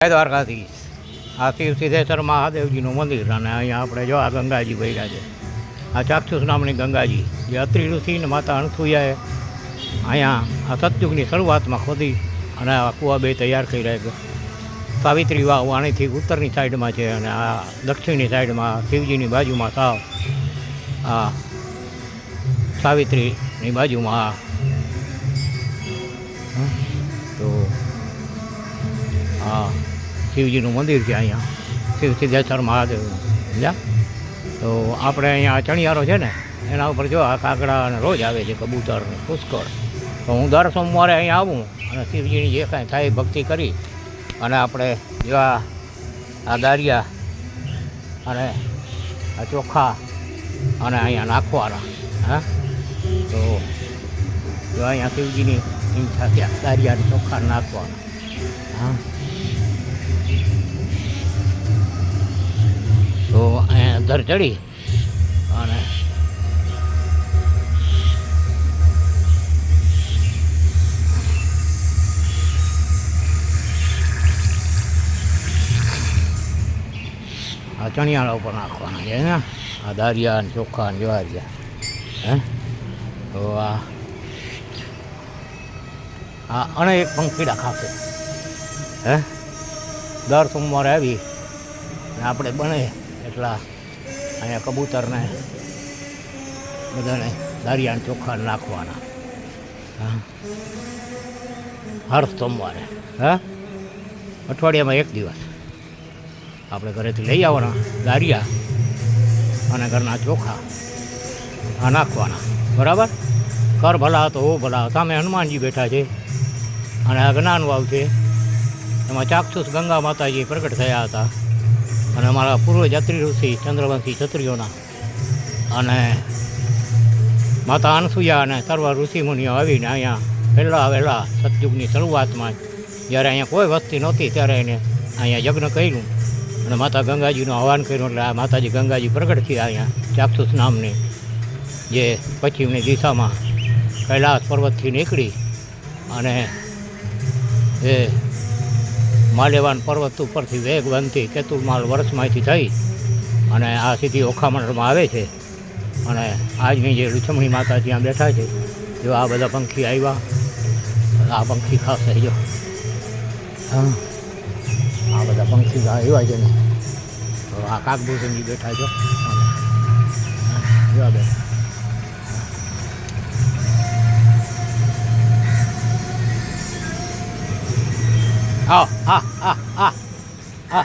જય દ્વારકાધીશ. આ શિવ સિદ્ધેશ્વર મહાદેવજીનું મંદિર અને અહીંયા આપણે જો આ ગંગાજી ભર્યા છે. આ ચાક્ષુષ નામની ગંગાજી, જે અત્રિ ઋષિ અને માતા અણસુયાએ અહીંયા આ સતયુગની શરૂઆતમાં ખોદી અને આ કુવા બે તૈયાર કરી રહ્યા છે સાવિત્રી વાવ આણીથી ઉત્તરની સાઈડમાં છે અને આ દક્ષિણની સાઈડમાં શિવજીની બાજુમાં સાવ આ સાવિત્રીની બાજુમાં આ હા, શિવજીનું મંદિર છે અહીંયા. શિવ સિદ્ધેશ્વર મહાદેવનું સમજ્યા તો આપણે અહીંયા ચણિયારો છે ને, એના ઉપર જો આ કાગડા અને રોજ આવે છે કબૂતર પુષ્કળ. તો હું દર સોમવારે અહીંયા આવું અને શિવજીની જે કાંઈ થાય ભક્તિ કરી અને આપણે જેવા આ દારિયા અને આ ચોખા અને અહીંયા નાખવાના, હા? તો જો અહીંયા શિવજીની ઈચ્છા ત્યાં દારિયા ચોખા નાખવાના, હા તો અહીંયા અંદર ચડી. અને આ ચણિયાળા ઉપર નાખવાના છે ને? આ દારિયા ને ચોખા ને જવારિયા હે? તો આ આ એક પંખીડા ખાશે. હે? દર સોમવારે આવી. આપણે બને એટલા અહીંયા કબૂતરને બધાને દરિયાને ચોખા નાખવાના. હા. હર સોમવારે. હા? અઠવાડિયામાં એક દિવસ. આપણે ઘરેથી લઈ આવવાના દારિયા અને ઘરના ચોખા આ નાખવાના. બરાબર? કર ભલા તો હો ભલા સામે હનુમાનજી બેઠા છે અને આ જ્ઞાન વાવ છે. એમાં ચાક્ષુષ ગંગા માતાજી પ્રગટ થયા હતા. અને અમારા પૂર્વજ ઋષિ ચંદ્રવંશી ક્ષત્રિયોના. અને માતા અનસુયા અને સર્વ ઋષિમુનિઓ આવીને અહીંયા પહેલાં વહેલા સતયુગની શરૂઆતમાં જ્યારે અહીંયા કોઈ વસ્તી નહોતી ત્યારે એને અહીંયા યજ્ઞ કર્યું. અને માતા ગંગાજીનું આહવાન કર્યું, એટલે આ માતાજી ગંગાજી પ્રગટ થયા અહીંયા ચાક્ષુષ નામની, જે પશ્ચિમની દિશામાં કૈલાસ પર્વતથી નીકળી અને એ માલેવાન પર્વત ઉપરથી વેગવંતી કેતુલમાલ વર્ષમાંથી થઈ અને આ સીધી ઓખામણમાં આવે છે. અને આજની જે લુછમણી માતા ત્યાં બેઠા છે જો આ બધા પંખી આવ્યા આ પંખી ખાસ થઈ જો. હા. આ બધા પંખી આવ્યા છે ને. તો આ કાકભૂષણજી બેઠા છો જોવા બેઠા આવો હા હા હા હા.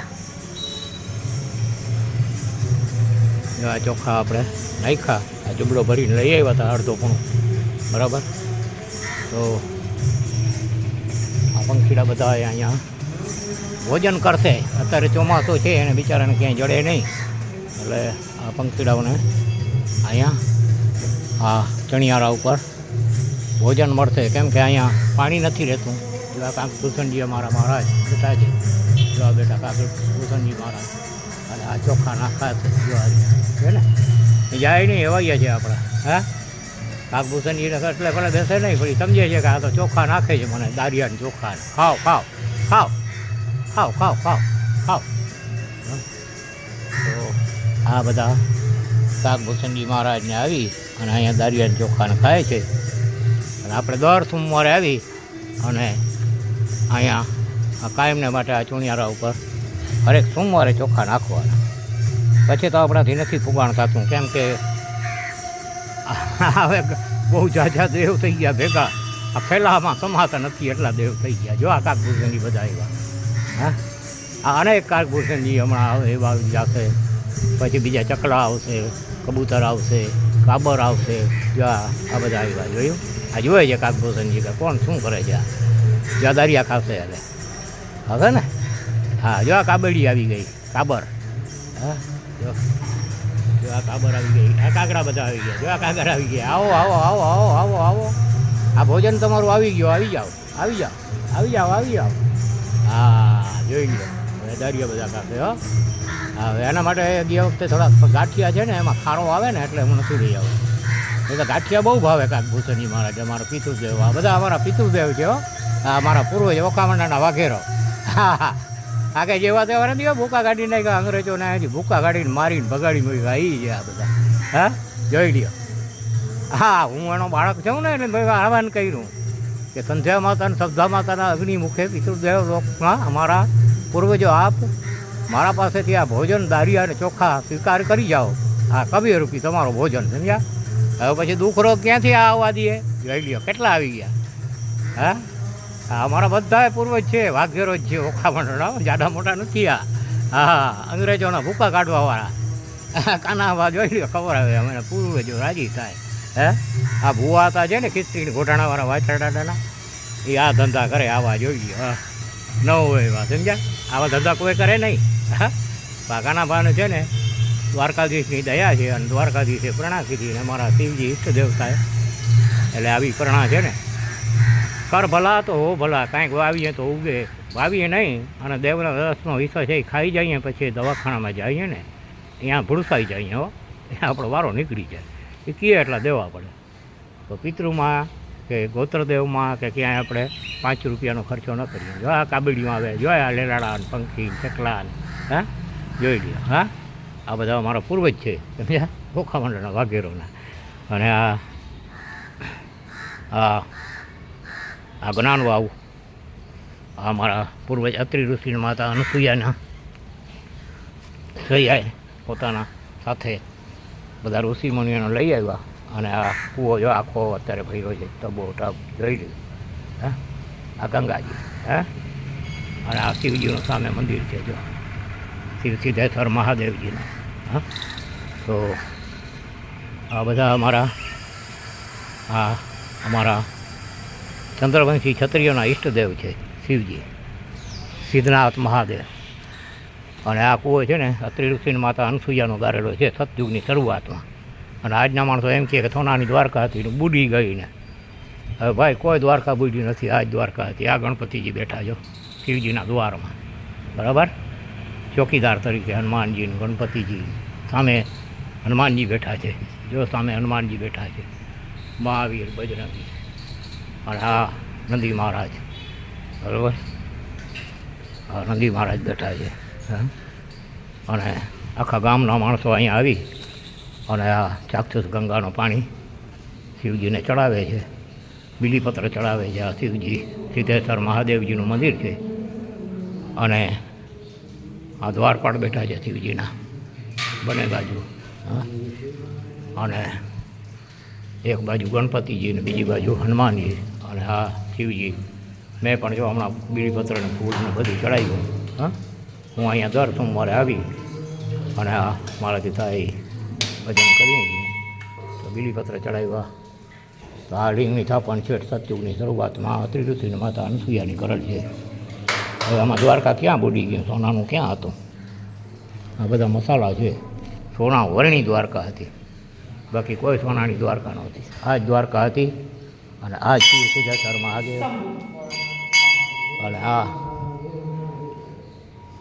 આ ચોખા આપણે નાખ્યા. આ જુબડો ભરીને લઈ આવ્યા હતા અડધો પણ બરાબર? તો આ પંખીડા બધા અહીંયા ભોજન કરશે. અત્યારે ચોમાસું છે એને બિચારાને ક્યાંય જડે નહીં. એટલે આ પંખીડાઓને અહીંયા આ ચણિયારા ઉપર ભોજન મળશે. કેમ કે અહીંયા પાણી નથી રહેતું. આ કાંક ભૂષણજી અમારા મહારાજ બેઠા છે આ બેટા કાંક ભૂષણજી મહારાજ, અને આ ચોખ્ખા નાખા છે જોવા ને? જાય નહીં એવાઈએ છે આપણા, હા? કાંક ભૂષણજી એટલે પણ બેસે નહીં ઈ સમજે છે કે આ તો ચોખા નાખે છે મને, દારિયાને ચોખ્ખા ખાવ ખાવ ખાવ ખાવ ખાવ ખાવ ખાવ તો આ બધા કાકભૂષણજી મહારાજને આવી, અને અહીંયા દારિયાને ચોખાને ખાય છે. અને આપણે દર સોમવારે આવી, અને અહીંયા કાયમને માટે આ ચુણિયારા ઉપર હરેક સોમવારે ચોખા નાખવાના. પછી તો આપણાથી નથી ફુગાણ થતું કેમ કે હવે બહુ જાજા દેવ થઈ ગયા ભેગા. આ ફેલામાં સમાતા નથી એટલા દેવ થઈ ગયા. જો આ કાકભૂષણજી બધા આવ્યા હા? આ અનેક કાકભૂષણજી હમણાં આવે એવા જાશે પછી બીજા ચકલા આવશે, કબૂતર આવશે કાબર આવશે. જો આ બધા આવ્યા જોયું? આ જોવે છે કાકભૂષણજી કે કોણ શું કરે છે આ? જો દારિયા ખાશે એટલે હવે ને? હા, જો આ કાબડી આવી ગઈ, કાબર. હા, જો. જો આ કાબર આવી ગઈ, આ કાગડા બધા આવી ગયા, જો આ કાકર આવી ગયા. આવો આવો આવો આવો આવો આવો. આ ભોજન તમારું આવી ગયો, આવી જાઓ આવી જાઓ આવી જાઓ આવી જાઓ. હા, જોઈ લો હવે દારિયા બધા ખાશે હો. હવે એના માટે ગયા વખતે થોડા ગાંઠિયા છે ને, એમાં ખારો આવે ને, એટલે હું નથી લઈ આવું એ ગાંઠિયા બહુ ભાવે કાક ભૂષણજી મહારાજ મારા પિતુદેવ, આ બધા અમારા પિતુદેવ છે, હો. અમારા પૂર્વજ ઓકામંડાના વાઘેરો. હા હા આગે જેવા તેવા નથી ભૂકા કાઢી નાખ્યા અંગ્રેજોને અહીંથી ભૂકા કાઢીને મારીને ભગાડી મૂક્યા એ છે આ બધા. હા? જોઈ લ્યો. હા, હું એનો બાળક છું ને, એટલે આહવાન કર્યું કે સંધ્યા માતા અને સબ્ધા માતાના અગ્નિ મુખે પિતૃદેવ લોકમાં અમારા પૂર્વજો આપ મારા પાસેથી આ ભોજન દારિયા અને ચોખા સ્વીકાર કરી જાઓ. આ કબીર રૂપી તમારો ભોજન, સમજ્યા? હવે પછી દુઃખ રોગ ક્યાંથી આવવા દઈએ? જોઈ લ્યો, કેટલા આવી ગયા? હા? અમારા બધા પૂર્વજ છે, વાઘેરો જ છે ઓખા મંડળા જાડા મોટા નથી આ. હા, અંગ્રેજોના ભૂકા કાઢવાવાળા. કાનાવા જોઈ લ્યો, ખબર આવે, અમે પૂર્વજો રાજી થાય. હે? આ ભૂવા હતા છે ને ખીચડી ઘોટાણાવાળા વાછરડાના એ આ ધંધા કરે, આવા જોઈ લ્યો, હા. ન હોય એવા, સમજ્યા? આવા ધંધા કોઈ કરે નહીં. હા? પાકાના ભાને છે ને, દ્વારકાધીશની દયા છે, અને દ્વારકાધીશે પ્રણા કીધી અને અમારા શિવજી ઈષ્ટ દેવતાએ એટલે આવી પ્રણા છે ને કર ભલા તો હો ભલા, કાંઈક વાવીએ તો ઉગે. વાવીએ નહીં, અને દેવના રસનો હિસ્સો છે એ ખાઈ જઈએ, પછી દવાખાનામાં જઈએ ને, ત્યાં ભૂળસાઈ જઈએ હો. ત્યાં આપણો વારો નીકળી જાય. એ કીએ એટલા દેવા પડે. તો પિતૃમાં કે ગોત્રદેવમાં કે ક્યાંય આપણે પાંચ રૂપિયાનો ખર્ચો ન કરીએ. જો આ કાબડીમાં આવે, જો આ લેલાડા ને પંખી ચકલા ને, હા? જોઈ લ્યો, હા? આ બધા મારા પૂર્વજ છે, સમજ્યા? ભૂખા મંડળના વાઘેરોના. અને આ આ આ જ્ઞાન વાવ. આ મારા પૂર્વજ અત્રિ ઋષિ માતા અનસુયાના સૈયાએ પોતાના સાથે બધા ઋષિ મુનિઓને લઈ આવ્યા અને આ કૂવો જો આખો અત્યારે ભર્યો છે તબો ટબ જોઈ લીધું હા? આ ગંગાજી. હા? અને આ શિવજીનું સામે મંદિર છે જો. શિવ સિદ્ધેશ્વર મહાદેવજીનું. હા? તો આ બધા અમારા, આ અમારા ચંદ્રવંશી ક્ષત્રિયોના ઈષ્ટદેવ છે શિવજી. સિદ્ધનાથ મહાદેવ. અને આ કૂવો છે ને અત્રિ માતા અનસુયાનો ગારેલો છે સતયુગની શરૂઆતમાં. અને આજના માણસો એમ કહે કે સોનાની દ્વારકા હતી ને બુડી ગઈ ને હવે ભાઈ કોઈ દ્વારકા બુડી નથી, આ જ દ્વારકા હતી. આ ગણપતિજી બેઠા છો શિવજીના દ્વારમાં. બરાબર? ચોકીદાર તરીકે હનુમાનજી ગણપતિજી સામે હનુમાનજી બેઠા છે. જો સામે હનુમાનજી બેઠા છે. મહાવીર, બજરંગી. અને આ નંદી મહારાજ. બરાબર? આ નંદી મહારાજ બેઠા છે. અને આખા ગામના માણસો અહીંયા આવી અને આ ચાક્ષુષ ગંગાનું પાણી શિવજીને ચડાવે છે. બીલીપત્ર ચડાવે છે. આ શિવજી સિદ્ધેશ્વર મહાદેવજીનું મંદિર છે. અને આ દ્વારપાળ બેઠા છે શિવજીના. બંને બાજુ. હા. અને એક બાજુ ગણપતિજી અને બીજી બાજુ હનુમાનજી. અને આ શિવજી. મેં પણ જો હમણાં બીડીપત્રને ફૂલને બધું ચડાવ્યું. હા? હું અહીંયા દર સોમવારે આવી. અને આ મારાથી થાય ભજન કરીએ તો બીલીપત્ર ચડાવ્યા. તો આ લિંગની થાપણ છેઠ સત્યુગની શરૂઆતમાં ત્રિઋષિની માતા અનસુયાની કરડ છે. હવે આમાં દ્વારકા ક્યાં બુડી ગયું? સોનાનું ક્યાં હતું? આ બધા મસાલા છે. સોના વર્ણી દ્વારકા હતી. બાકી કોઈ સોનાની દ્વારકા નહોતી. આ જ દ્વારકા હતી અને આ જ શિવ સિદ્ધાચારમાં આગે અને આ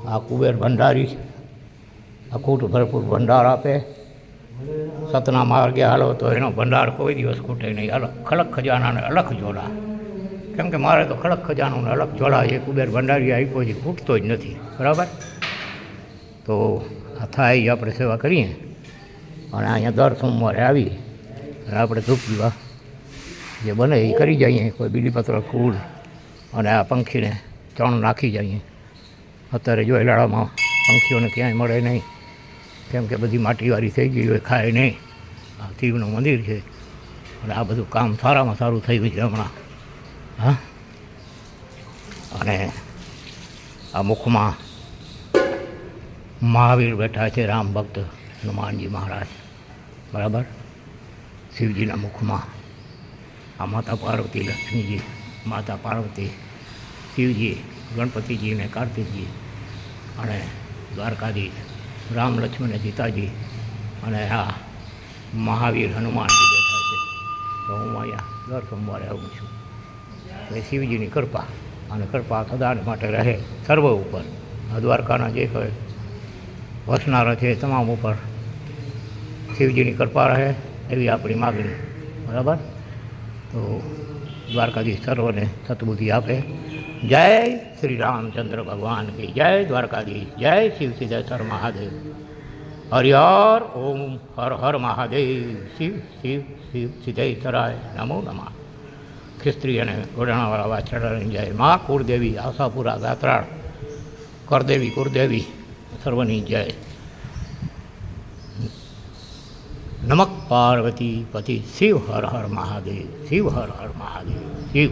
આ કુબેર ભંડારી અખૂટ ભરપૂર ભંડાર આપે. સતના માર્ગે હાલો તો એનો ભંડાર કોઈ દિવસ ખૂટે નહીં. અલગ ખડક ખજાનાને અલગ જોડા કેમ કે મારે તો ખડક ખજાનોને અલગ જોડા એ કુબેર ભંડારી આપ્યો છે, ખૂટતો જ નથી. બરાબર? તો આ થાય, આપણે સેવા કરીએ. અને અહીંયા દર સોમવારે આવી. અને આપણે ધૂપ દીવા જે બને એ કરી જઈએ. કોઈ બીલીપત્ર ફૂલ અને આ પંખીને ચણ નાખી જઈએ. અત્યારે જો એલાળામાં પંખીઓને ક્યાંય મળે નહીં. કેમ કે બધી માટીવાળી થઈ ગઈ હોય, ખાય નહીં. આ શિવનું મંદિર છે. અને આ બધું કામ સારામાં સારું થયું છે હમણાં. હા? અને આ મુખમાં મહાવીર બેઠા છે, રામ ભક્ત હનુમાનજી મહારાજ. બરાબર? શિવજીના મુખમાં આ માતા પાર્વતી, લક્ષ્મીજી, માતા પાર્વતી, શિવજી, ગણપતિજી અને કાર્તિકજી અને દ્વારકાજી રામ, લક્ષ્મણ સીતાજી અને આ મહાવીર હનુમાનજી બેઠા છે. તો હું અહીંયા દર સોમવારે આવું છું. એ શિવજીની કૃપા અને કૃપા સદાને માટે રહે. સર્વ ઉપર. દ્વારકાના જે કોઈ વસનારા છે તમામ ઉપર શિવજીની કૃપા રહે એવી આપણી માગણી બરાબર તો દ્વારકાધીશ સર્વને સતબુદ્ધિ આપે જય શ્રી રામચંદ્ર ભગવાન કી જય દ્વારકાધીશ જય શિવ સિદ્ધેશ્વર મહાદેવ હરિહર ઓમ હર હર મહાદેવ શિવ શિવ શિવ સિદ્ધેશ્વરાય નમો નમઃ ખિસ્ત્રી અને ઘોડાણાવાળા વાછરડાની જય મા કુળદેવી આશાપુરા ગાત્રાળ કરદેવી કુળદેવી સર્વની જય નમક પાર્વતી પતિ શિવ હર હર મહાદેવ શિવ હર હર મહાદેવ શિવ